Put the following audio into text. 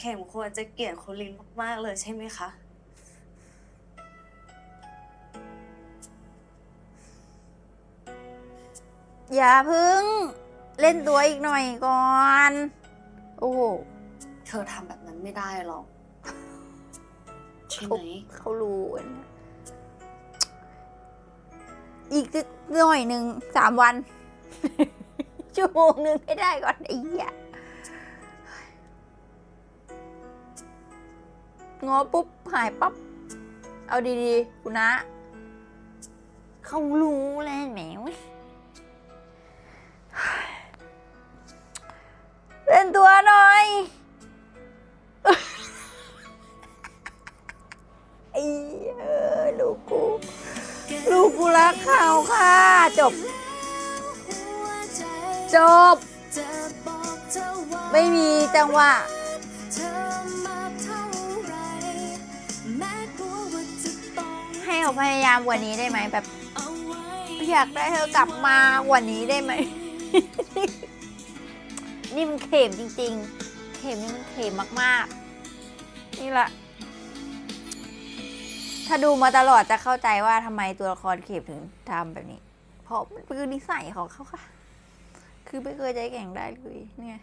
เข็มควรจะเกลียดคุณลินมาก ๆ เลยใช่ไหมคะ อย่าพึ่ง เล่นตัวอีกหน่อยก่อน โอ้โหเธอทำแบบนั้นไม่ได้หรอก ใช่เขาไหม เขารู้นะอีกสักหน่อยหนึ่งสามวัน ชั่วโมงหนึ่งให้ได้ก่อนไอ้เหี้ย ง้อปุ๊บหายปั๊บ เอาดีๆคุณนะ เขารู้แล้วแหมวเล่นตัวหน่อย ไอ้เออลูกกู ลูกกูรักเขาค่ะ จบ จบ ไม่มีจังหวะ ห้เขาพยายามกว่านี้ได้ไหมแบบ อยากได้เธอกลับมากว่านี้ได้ไหม นี่มันเข็มจริง ๆ เข็มนี่มันเข็มมากๆ นี่แหละ ถ้าดูมาตลอดจะเข้าใจว่าทำไมตัวละครเข็มถึงทำแบบนี้ เพราะมันคือนิสัยของเขาค่ะ คือไม่เคยใจแข่งได้เลยเนี่ย